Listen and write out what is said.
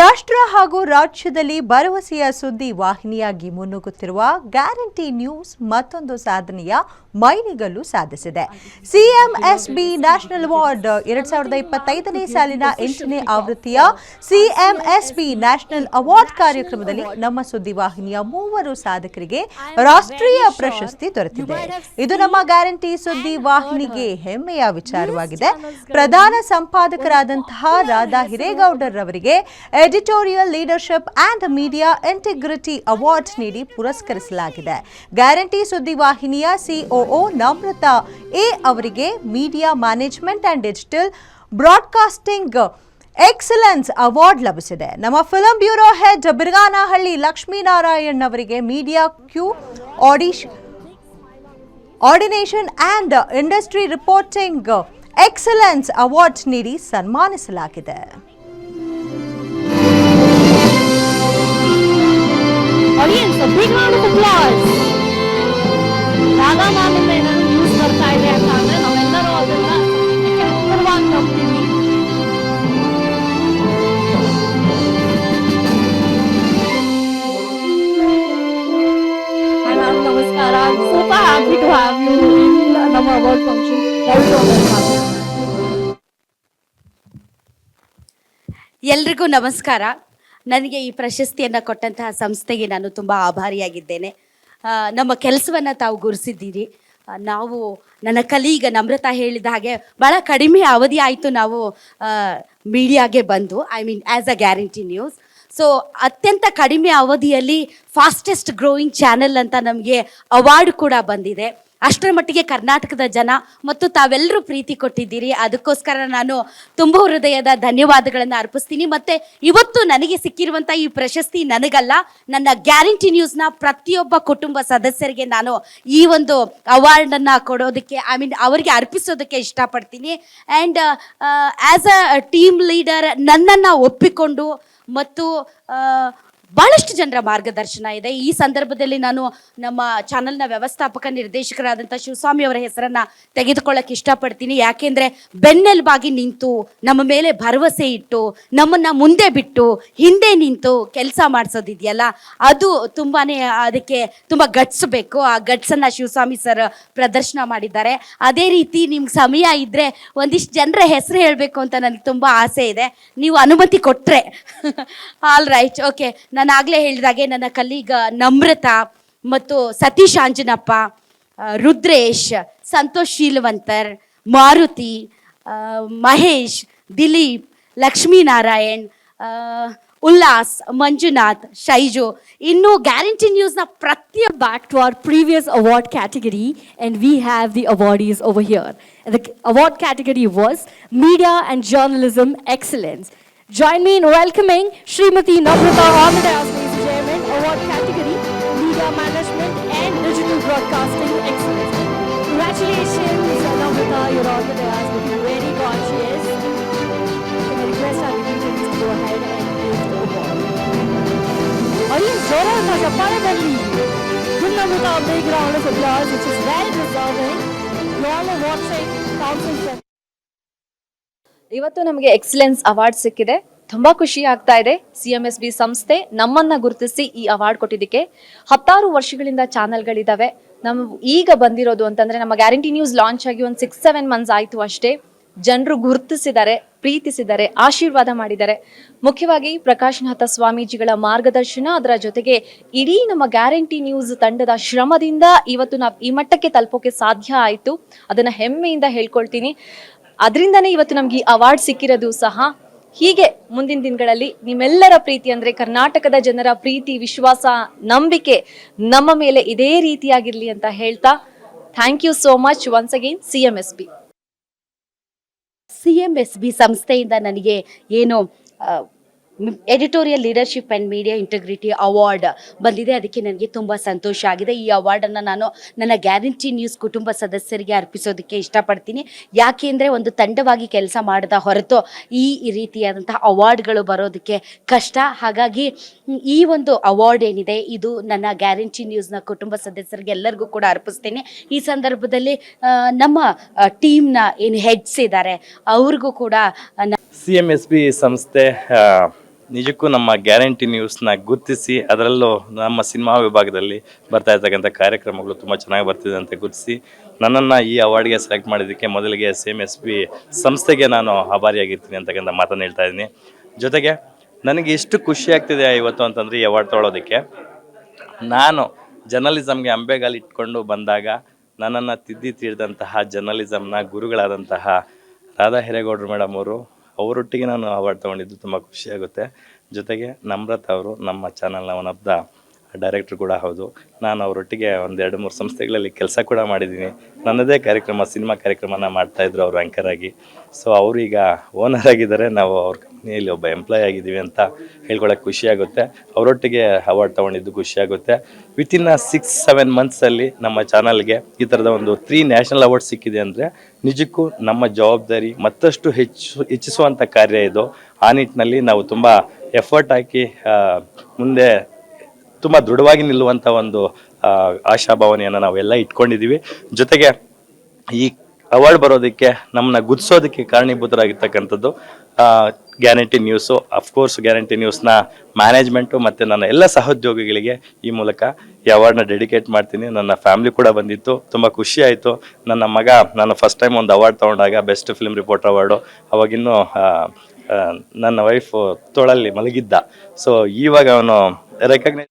ರಾಷ್ಟ್ರ ಹಾಗೂ ರಾಜ್ಯದಲ್ಲಿ ಭರವಸೆಯ ಸುದ್ದಿ ವಾಹಿನಿಯಾಗಿ ಮುನ್ನುಗ್ಗುತ್ತಿರುವ ಗ್ಯಾರಂಟಿ ನ್ಯೂಸ್ ಮತ್ತೊಂದು ಸಾಧನೆಯ ಮೈಲಿಗಲ್ಲು ಸಾಧಿಸಿದೆ. ಸಿಎಂಎಸ್ಬಿ ನ್ಯಾಷನಲ್ ಅವಾರ್ಡ್ ಎರಡ್ ಸಾವಿರದ ಇಪ್ಪತ್ತೈದನೇ ಸಾಲಿನ ಎಂಟನೇ ಆವೃತ್ತಿಯ ಸಿಎಂಎಸ್ಬಿ ನ್ಯಾಷನಲ್ ಅವಾರ್ಡ್ ಕಾರ್ಯಕ್ರಮದಲ್ಲಿ ನಮ್ಮ ಸುದ್ದಿವಾಹಿನಿಯ ಮೂವರು ಸಾಧಕರಿಗೆ ರಾಷ್ಟ್ರೀಯ ಪ್ರಶಸ್ತಿ ದೊರೆತಿದೆ. ಇದು ನಮ್ಮ ಗ್ಯಾರಂಟಿ ಸುದ್ದಿ ವಾಹಿನಿಗೆ ಹೆಮ್ಮೆಯ ವಿಚಾರವಾಗಿದೆ. ಪ್ರಧಾನ ಸಂಪಾದಕರಾದಂತಹ ರಾಧಾ ಹಿರೇಗೌಡರ್ ರವರಿಗೆ editorial leadership and media integrity award ನೀಡಿ ಪುರಸ್ಕರಿಸಲಾಗಿದೆ. ಗ್ಯಾರಂಟಿ ಸುದ್ದಿವಾಹಿನಿಯ ಸಿಒಒ ನಮ್ರತಾ ಎ ಅವರಿಗೆ media management and digital broadcasting excellence award ಲಭಿಸಿದೆ. ನಮ್ಮ film bureau head Birganahalli Lakshminarayan ಅವರಿಗೆ media coordination and industry reporting excellence award ನೀಡಿ ಸನ್ಮಾನಿಸಲಾಗಿದೆ. Big round of applause Radha ಮ್ಯಾಮಿಂದ ಏನಾದ್ರು ನ್ಯೂಸ್ ಬರ್ತಾ ಇದೆ ಅಂತ ಅಂದ್ರೆ ನಾವೆಲ್ಲರೂ ಅದನ್ನ ಉತ್ತರವಾಗಿ ಹೋಗ್ತೀವಿ. Hi ನಮಸ್ಕಾರ. Super happy to have you ನಮ್ಮ ಅವಾರ್ಡ್ ಫಂಕ್ಷನ್ ಎಲ್ರಿಗೂ ನಮಸ್ಕಾರ. ನನಗೆ ಈ ಪ್ರಶಸ್ತಿಯನ್ನು ಕೊಟ್ಟಂತಹ ಸಂಸ್ಥೆಗೆ ನಾನು ತುಂಬ ಆಭಾರಿಯಾಗಿದ್ದೇನೆ. ನಮ್ಮ ಕೆಲಸವನ್ನು ತಾವು ಗುರುಸಿದ್ದೀರಿ. ನಾವು ನನ್ನ ಕಲೀಗ ನಮ್ರತಾ ಹೇಳಿದ ಹಾಗೆ ಭಾಳ ಕಡಿಮೆ ಅವಧಿ ಆಯಿತು ನಾವು ಮೀಡಿಯಾಗೆ ಬಂದು I mean as a guarantee news so ಅತ್ಯಂತ ಕಡಿಮೆ ಅವಧಿಯಲ್ಲಿ ಫಾಸ್ಟೆಸ್ಟ್ ಗ್ರೋಯಿಂಗ್ ಚಾನೆಲ್ ಅಂತ ನಮಗೆ ಅವಾರ್ಡ್ ಕೂಡ ಬಂದಿದೆ. ಅಷ್ಟರ ಮಟ್ಟಿಗೆ ಕರ್ನಾಟಕದ ಜನ ಮತ್ತು ತಾವೆಲ್ಲರೂ ಪ್ರೀತಿ ಕೊಟ್ಟಿದ್ದೀರಿ. ಅದಕ್ಕೋಸ್ಕರ ನಾನು ತುಂಬ ಹೃದಯದ ಧನ್ಯವಾದಗಳನ್ನು ಅರ್ಪಿಸ್ತೀನಿ. ಮತ್ತೆ ಇವತ್ತು ನನಗೆ ಸಿಕ್ಕಿರುವಂಥ ಈ ಪ್ರಶಸ್ತಿ ನನಗಲ್ಲ ನನ್ನ ಗ್ಯಾರಂಟಿ ನ್ಯೂಸ್ನ ಪ್ರತಿಯೊಬ್ಬ ಕುಟುಂಬ ಸದಸ್ಯರಿಗೆ ನಾನು ಈ ಒಂದು ಅವಾರ್ಡನ್ನು ಕೊಡೋದಕ್ಕೆ ಐ ಮೀನ್ ಅವರಿಗೆ ಅರ್ಪಿಸೋದಕ್ಕೆ ಇಷ್ಟಪಡ್ತೀನಿ. And as a team leader ನನ್ನನ್ನು ಒಪ್ಪಿಕೊಂಡು ಮತ್ತು ಆ, ಬಹಳಷ್ಟು ಜನರ ಮಾರ್ಗದರ್ಶನ ಇದೆ. ಈ ಸಂದರ್ಭದಲ್ಲಿ ನಾನು ನಮ್ಮ ಚಾನೆಲ್ನ ವ್ಯವಸ್ಥಾಪಕ ನಿರ್ದೇಶಕರಾದಂಥ ಶಿವಸ್ವಾಮಿ ಅವರ ಹೆಸರನ್ನ ತೆಗೆದುಕೊಳ್ಳಕ್ಕೆ ಇಷ್ಟಪಡ್ತೀನಿ. ಯಾಕೆಂದ್ರೆ ಬೆನ್ನೆಲುಬಾಗಿ ನಿಂತು ನಮ್ಮ ಮೇಲೆ ಭರವಸೆ ಇಟ್ಟು, ನಮ್ಮನ್ನ ಮುಂದೆ ಬಿಟ್ಟು, ಹಿಂದೆ ನಿಂತು ಕೆಲಸ ಮಾಡಿಸೋದಿದೆಯಲ್ಲ, ಅದು ತುಂಬಾನೇ ಅದಕ್ಕೆ ತುಂಬ ಗಟ್ಸ್ ಬೇಕು. ಆ ಗಟ್ಸನ್ನ ಶಿವಸ್ವಾಮಿ ಸರ್ ಪ್ರದರ್ಶನ ಮಾಡಿದ್ದಾರೆ. ಅದೇ ರೀತಿ ನಿಮ್ಗೆ ಸಮಯ ಇದ್ರೆ ಒಂದಿಷ್ಟು ಜನರ ಹೆಸರು ಹೇಳಬೇಕು ಅಂತ ನನಗೆ ತುಂಬ ಆಸೆ ಇದೆ. ನೀವು ಅನುಮತಿ ಕೊಟ್ಟರೆ ಆಲ್ ರೈಟ್ ಓಕೆ ನಾನು ಆಗಲೇ ಹೇಳಿದಾಗೆ ನನ್ನ ಕಲೀಗ ನಮ್ರತಾ ಮತ್ತು ಸತೀಶ್ ಅಂಜನಪ್ಪ ರುದ್ರೇಶ್, ಸಂತೋಷ್ ಶೀಲವಂತರ್, ಮಾರುತಿ ಮಹೇಶ್, ದಿಲೀಪ್, ಲಕ್ಷ್ಮೀನಾರಾಯಣ್ ಉಲ್ಲಾಸ್, ಮಂಜುನಾಥ್, ಶೈಜು. ಇನ್ನು ಗ್ಯಾರಂಟಿ ನ್ಯೂಸ್ನ ಪ್ರತಿಯ back to our previous award category and we have the award is over here ಅದಕ್ಕೆ award category was media and journalism excellence Join me in welcoming Srimati Navrata Amadeus, ladies and gentlemen, award category, media management and digital broadcasting excellence. Congratulations, Navrata, you're on the looking very gorgeous. Can I request our debutees to go ahead and take the award? Audience, join us as a paradigm. Give Namrata a big round of applause, which is well deserving. You all are watching Council ಇವತ್ತು ನಮಗೆ excellence award ಸಿಕ್ಕಿದೆ. ತುಂಬಾ ಖುಷಿ ಆಗ್ತಾ ಇದೆ. C M S B ಸಂಸ್ಥೆ ನಮ್ಮನ್ನ ಗುರುತಿಸಿ ಈ ಅವಾರ್ಡ್ ಕೊಟ್ಟಿದ್ದಕ್ಕೆ. ಹತ್ತಾರು ವರ್ಷಗಳಿಂದ ಚಾನೆಲ್ಗಳಿದಾವೆ. ನಮ್ ಈಗ ಬಂದಿರೋದು ಅಂತಂದ್ರೆ ನಮ್ಮ ಗ್ಯಾರಂಟಿ ನ್ಯೂಸ್ ಲಾಂಚ್ ಆಗಿ ಒಂದು ಸಿಕ್ಸ್ ಸೆವೆನ್ ಮಂತ್ಸ್ ಆಯ್ತು ಅಷ್ಟೇ. ಜನರು ಗುರುತಿಸಿದ್ದಾರೆ, ಪ್ರೀತಿಸಿದ್ದಾರೆ, ಆಶೀರ್ವಾದ ಮಾಡಿದ್ದಾರೆ. ಮುಖ್ಯವಾಗಿ ಪ್ರಕಾಶನಾಥ ಸ್ವಾಮೀಜಿಗಳ ಮಾರ್ಗದರ್ಶನ ಅದರ ಜೊತೆಗೆ ಇಡೀ ನಮ್ಮ ಗ್ಯಾರಂಟಿ ನ್ಯೂಸ್ ತಂಡದ ಶ್ರಮದಿಂದ ಇವತ್ತು ನಾವು ಈ ಮಟ್ಟಕ್ಕೆ ತಲುಪೋಕೆ ಸಾಧ್ಯ ಆಯಿತು. ಅದನ್ನು ಹೆಮ್ಮೆಯಿಂದ ಹೇಳ್ಕೊಳ್ತೀನಿ. ಅದರಿಂದನೇ ಇವತ್ತು ನಮ್ಗೆ ಈ ಅವಾರ್ಡ್ ಸಿಕ್ಕಿರೋದು ಸಹ ಹೀಗೆ ಮುಂದಿನ ದಿನಗಳಲ್ಲಿ ನಿಮ್ಮೆಲ್ಲರ ಪ್ರೀತಿ ಅಂದ್ರೆ ಕರ್ನಾಟಕದ ಜನರ ಪ್ರೀತಿ, ವಿಶ್ವಾಸ, ನಂಬಿಕೆ ನಮ್ಮ ಮೇಲೆ ಇದೇ ರೀತಿಯಾಗಿರ್ಲಿ ಅಂತ ಹೇಳ್ತಾ thank you so much once again C M S B C M S B ಸಂಸ್ಥೆಯಿಂದ ನನಗೆ ಏನು editorial leadership and media integrity award ಬಂದಿದೆ. ಅದಕ್ಕೆ ನನಗೆ ತುಂಬ ಸಂತೋಷ ಆಗಿದೆ. ಈ ಅವಾರ್ಡನ್ನು ನಾನು ನನ್ನ ಗ್ಯಾರಂಟಿ ನ್ಯೂಸ್ ಕುಟುಂಬ ಸದಸ್ಯರಿಗೆ ಅರ್ಪಿಸೋದಕ್ಕೆ ಇಷ್ಟಪಡ್ತೀನಿ. ಯಾಕೆ ಅಂದರೆ ಒಂದು ತಂಡವಾಗಿ ಕೆಲಸ ಮಾಡದ ಹೊರತು ಈ ರೀತಿಯಾದಂತಹ ಅವಾರ್ಡ್ಗಳು ಬರೋದಕ್ಕೆ ಕಷ್ಟ. ಹಾಗಾಗಿ ಈ ಒಂದು ಅವಾರ್ಡ್ ಏನಿದೆ, ಇದು ನನ್ನ ಗ್ಯಾರಂಟಿ ನ್ಯೂಸ್ನ ಕುಟುಂಬ ಸದಸ್ಯರಿಗೆ ಎಲ್ಲರಿಗೂ ಕೂಡ ಅರ್ಪಿಸ್ತೇನೆ. ಈ ಸಂದರ್ಭದಲ್ಲಿ ನಮ್ಮ ಟೀಮ್ನ ಏನು ಹೆಡ್ಸ್ ಇದ್ದಾರೆ, ಅವ್ರಿಗೂ ಕೂಡ ಸಿ ಎಂ ಎಸ್ ಬಿ ಸಂಸ್ಥೆ ನಿಜಕ್ಕೂ ನಮ್ಮ ಗ್ಯಾರಂಟಿ ನ್ಯೂಸ್ನ ಗುರುತಿಸಿ, ಅದರಲ್ಲೂ ನಮ್ಮ ಸಿನಿಮಾ ವಿಭಾಗದಲ್ಲಿ ಬರ್ತಾ ಇರ್ತಕ್ಕಂಥ ಕಾರ್ಯಕ್ರಮಗಳು ತುಂಬ ಚೆನ್ನಾಗಿ ಬರ್ತಿದೆ ಅಂತ ಗುರುತಿಸಿ, ನನ್ನನ್ನು ಈ ಅವಾರ್ಡ್ಗೆ ಸೆಲೆಕ್ಟ್ ಮಾಡಿದ್ದಕ್ಕೆ ಮೊದಲಿಗೆ ಎಸ್ ಎಂ ಎಸ್ ಪಿ ಸಂಸ್ಥೆಗೆ ನಾನು ಆಭಾರಿಯಾಗಿರ್ತೀನಿ ಅಂತಕ್ಕಂಥ ಮಾತನ್ನು ಹೇಳ್ತಾ ಇದ್ದೀನಿ. ಜೊತೆಗೆ ನನಗೆ ಎಷ್ಟು ಖುಷಿ ಆಗ್ತಿದೆ ಇವತ್ತು ಅಂತಂದರೆ ಈ ಅವಾರ್ಡ್ ತೊಗೊಳೋದಕ್ಕೆ. ನಾನು ಜರ್ನಲಿಸಮ್ಗೆ ಅಂಬೆಗಾಲು ಇಟ್ಕೊಂಡು ಬಂದಾಗ ನನ್ನನ್ನು ತಿದ್ದಿ ತೀರಿದಂತಹ, ಜರ್ನಲಿಸಮ್ನ ಗುರುಗಳಾದಂತಹ ರಾಧಾ ಹಿರೇಗೌಡರು ಮೇಡಮ್ ಅವರು ಅವರೊಟ್ಟಿಗೆ ನಾನು ಅವಾರ್ಡ್ ತೊಗೊಂಡಿದ್ದು ತುಂಬ ಖುಷಿಯಾಗುತ್ತೆ. ಜೊತೆಗೆ ನಮ್ರತ ಅವರು ನಮ್ಮ ಚಾನಲ್ನ ಒನ್ ಆಫ್ ದ ಡೈರೆಕ್ಟ್ರ್ ಕೂಡ ಹೌದು. ನಾನು ಅವರೊಟ್ಟಿಗೆ ಒಂದೆರಡು ಮೂರು ಸಂಸ್ಥೆಗಳಲ್ಲಿ ಕೆಲಸ ಕೂಡ ಮಾಡಿದ್ದೀನಿ. ನನ್ನದೇ ಕಾರ್ಯಕ್ರಮ, ಸಿನಿಮಾ ಕಾರ್ಯಕ್ರಮನ ಮಾಡ್ತಾಯಿದ್ರು ಅವರು ಆ್ಯಂಕರ್ ಆಗಿ. ಸೊ ಈಗ ಓನರ್ ಆಗಿದ್ದಾರೆ. ನಾವು ಅವ್ರ ಕಂಪ್ನಿಯಲ್ಲಿ ಒಬ್ಬ ಎಂಪ್ಲಾಯ್ ಆಗಿದ್ದೀವಿ ಅಂತ ಹೇಳ್ಕೊಳ್ಳೋಕೆ ಖುಷಿಯಾಗುತ್ತೆ ಅವರೊಟ್ಟಿಗೆ ಅವಾರ್ಡ್ ತೊಗೊಂಡಿದ್ದು ಖುಷಿಯಾಗುತ್ತೆ ವಿತಿನ್ ಸಿಕ್ಸ್ ಸೆವೆನ್ ಮಂತ್ಸಲ್ಲಿ ನಮ್ಮ ಚಾನಲ್ಗೆ ಈ ಥರದ ಒಂದು ತ್ರೀ ನ್ಯಾಷನಲ್ ಅವಾರ್ಡ್ ಸಿಕ್ಕಿದೆ ಅಂದರೆ ನಿಜಕ್ಕೂ ನಮ್ಮ ಜವಾಬ್ದಾರಿ ಮತ್ತಷ್ಟು ಹೆಚ್ಚು ಹೆಚ್ಚಿಸುವಂಥ ಕಾರ್ಯ ಇದು. ಆ ನಿಟ್ಟಿನಲ್ಲಿ ನಾವು ತುಂಬ ಎಫರ್ಟ್ ಹಾಕಿ ಮುಂದೆ ತುಂಬ ದೃಢವಾಗಿ ನಿಲ್ಲುವಂಥ ಒಂದು ಆಶಾಭಾವನೆಯನ್ನು ನಾವೆಲ್ಲ ಇಟ್ಕೊಂಡಿದ್ದೀವಿ ಜೊತೆಗೆ ಈ ಅವಾರ್ಡ್ ಬರೋದಕ್ಕೆ ನಮ್ಮನ್ನ ಗುದಿಸೋದಕ್ಕೆ ಕಾರಣೀಭೂತರಾಗಿರ್ತಕ್ಕಂಥದ್ದು guarantee news of course guarantee ನ್ಯೂಸ್ನ management ಮತ್ತು ನನ್ನ ಎಲ್ಲ ಸಹೋದ್ಯೋಗಿಗಳಿಗೆ ಈ ಮೂಲಕ ಈ ಅವಾರ್ಡ್ನ ಡೆಡಿಕೇಟ್ ಮಾಡ್ತೀನಿ. ನನ್ನ ಫ್ಯಾಮಿಲಿ ಕೂಡ ಬಂದಿತ್ತು, ತುಂಬ ಖುಷಿ ಆಯಿತು. ನನ್ನ ಮಗ ನಾನು ಫಸ್ಟ್ ಟೈಮ್ ಒಂದು ಅವಾರ್ಡ್ ತೊಗೊಂಡಾಗ ಬೆಸ್ಟ್ ಫಿಲ್ಮ್ ರಿಪೋರ್ಟರ್ ಅವಾರ್ಡು ಅವಾಗಿನ್ನೂ ನನ್ನ ವೈಫು ತೊಳಲ್ಲಿ ಮಲಗಿದ್ದ. ಸೊ ಇವಾಗ ಅವನು ರೆಕಗ್ನೈಸ್